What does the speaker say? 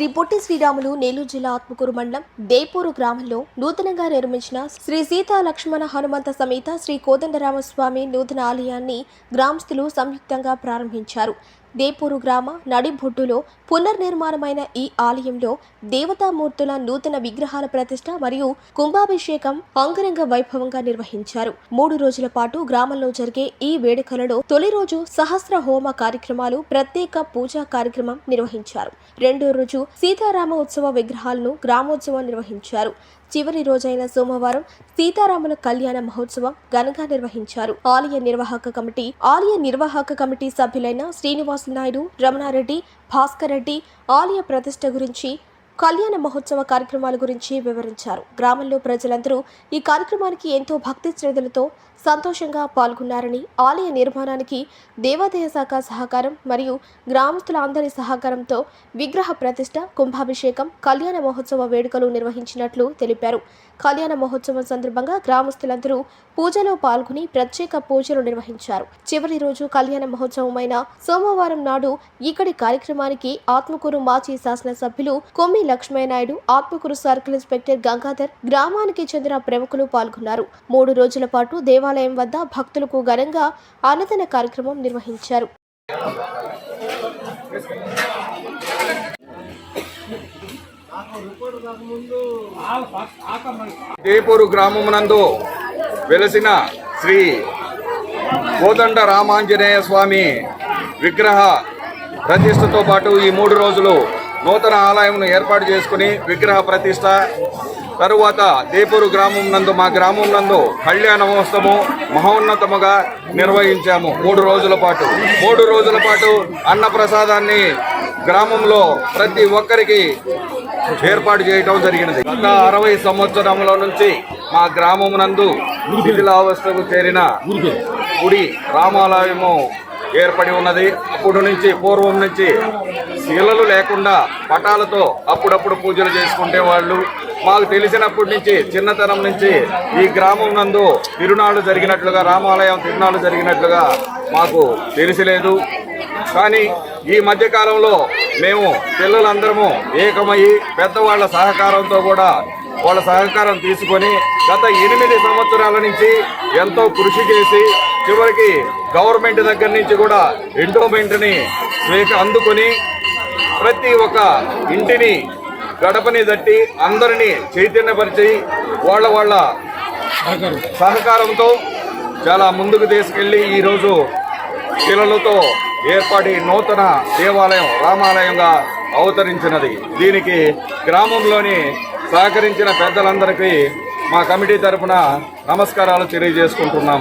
శ్రీ పొట్టి శ్రీరాములు నెల్లూరు జిల్లా ఆత్మకూరు మండలం దేపూరు గ్రామంలో నూతనంగా నిర్మించిన శ్రీ సీతా లక్ష్మణ హనుమంత సమేత శ్రీ కోదండరామస్వామి నూతన ఆలయాన్ని గ్రామస్తులు సంయుక్తంగా ప్రారంభించారు. దేపూరు గ్రామ నడిబొడ్డులో పునర్నిర్మాణమైన ఈ ఆలయంలో దేవతామూర్తుల నూతన విగ్రహాల ప్రతిష్ట మరియు కుంభాభిషేకం అంగరంగ వైభవంగా నిర్వహించారు. మూడు రోజుల పాటు గ్రామంలో జరిగే ఈ వేడుకలలో తొలి రోజు సహస్ర హోమ కార్యక్రమాలు ప్రత్యేక పూజా కార్యక్రమం నిర్వహించారు. రెండో రోజు సీతారామ ఉత్సవ విగ్రహాలను గ్రామోత్సవం నిర్వహించారు. చివరి రోజైన సోమవారం సీతారాముల కళ్యాణ మహోత్సవం ఘనంగా నిర్వహించారు. ఆలయ నిర్వాహక కమిటీ ఆలయ నిర్వాహక కమిటీ సభ్యులైన శ్రీనివాస్ శ్రీనివాసులు నాయుడు రమణారెడ్డి భాస్కర్ రెడ్డి ఆలయ ప్రతిష్ట గురించి కళ్యాణ మహోత్సవ కార్యక్రమాల గురించి వివరించారు. గ్రామంలో ప్రజలందరూ ఈ కార్యక్రమానికి ఎంతో భక్తి శ్రద్ధలతో సంతోషంగా పాల్గొన్నారని ఆలయ నిర్మాణానికి దేవాదాయ శాఖ సహకారం మరియు గ్రామస్తుల అందరి సహకారంతో విగ్రహ ప్రతిష్ట కుంభాభిషేకం కళ్యాణ మహోత్సవ వేడుకలు నిర్వహించినట్లు తెలిపారు. కళ్యాణ మహోత్సవం సందర్భంగా గ్రామస్తులందరూ పూజలో పాల్గొని ప్రత్యేక పూజలు నిర్వహించారు. చివరి రోజు కళ్యాణ మహోత్సవమైన సోమవారం నాడు ఇక్కడి కార్యక్రమానికి ఆత్మకూరు మాజీ శాసనసభ్యులు కొమ్మి లక్ష్మయ్యనాయుడు ఆత్మకూరు సర్కిల్ ఇన్స్పెక్టర్ గంగాధర్ గ్రామానికి చెందిన ప్రముఖులు పాల్గొన్నారు. మూడు రోజుల పాటు దేవాలయం వద్ద భక్తులకు ఘనంగా అన్నదాన కార్యక్రమం నిర్వహించారు. దేపూరు గ్రామమునందు వెలసిన శ్రీ కోదండ రామాంజనేయ స్వామి విగ్రహ ప్రతిష్టతో పాటు ఈ మూడు రోజులు నూతన ఆలయంను ఏర్పాటు చేసుకుని విగ్రహ ప్రతిష్ట తరువాత దేపూరు గ్రామం నందు మా గ్రామం నందు కళ్యాణ మహోత్సవము మహోన్నతముగా నిర్వహించాము మూడు రోజుల పాటు. మూడు రోజుల పాటు అన్నప్రసాదాన్ని గ్రామంలో ప్రతి ఒక్కరికి ఏర్పాటు చేయటం జరిగినది. గత అరవై సంవత్సరంలో నుంచి మా గ్రామం నందు శిథిలావస్థకు చేరిన గుడి రామాలయము ఏర్పడి ఉన్నది. అప్పుడు నుంచి పూర్వం నుంచి శిలలు లేకుండా పటాలతో అప్పుడప్పుడు పూజలు చేసుకుంటే వాళ్ళు. మాకు తెలిసినప్పటి నుంచి చిన్నతనం నుంచి ఈ గ్రామం నందు తిరునాళ్ళు జరిగినట్లుగా రామాలయం తిరునాళ్ళు జరిగినట్లుగా మాకు తెలిసిలేదు. కానీ ఈ మధ్యకాలంలో మేము పిల్లలందరము ఏకమయ్యి పెద్దవాళ్ళ సహకారంతో కూడా వాళ్ళ సహకారం తీసుకొని గత ఎనిమిది సంవత్సరాల నుంచి ఎంతో కృషి చేసి చివరికి గవర్నమెంట్ దగ్గర నుంచి కూడా ఎండోమెంట్ని స్వీక అందుకొని ప్రతి ఒక్క ఇంటిని గడపని దట్టి అందరినీ చైతన్యపరిచి వాళ్ళ వాళ్ళ సహకారంతో చాలా ముందుకు తీసుకెళ్ళి ఈరోజు శిలలతో ఏర్పడి నూతన దేవాలయం రామాలయంగా అవతరించినది. దీనికి గ్రామంలోని సహకరించిన పెద్దలందరికీ మా కమిటీ తరపున నమస్కారాలు తెలియజేసుకుంటున్నాం.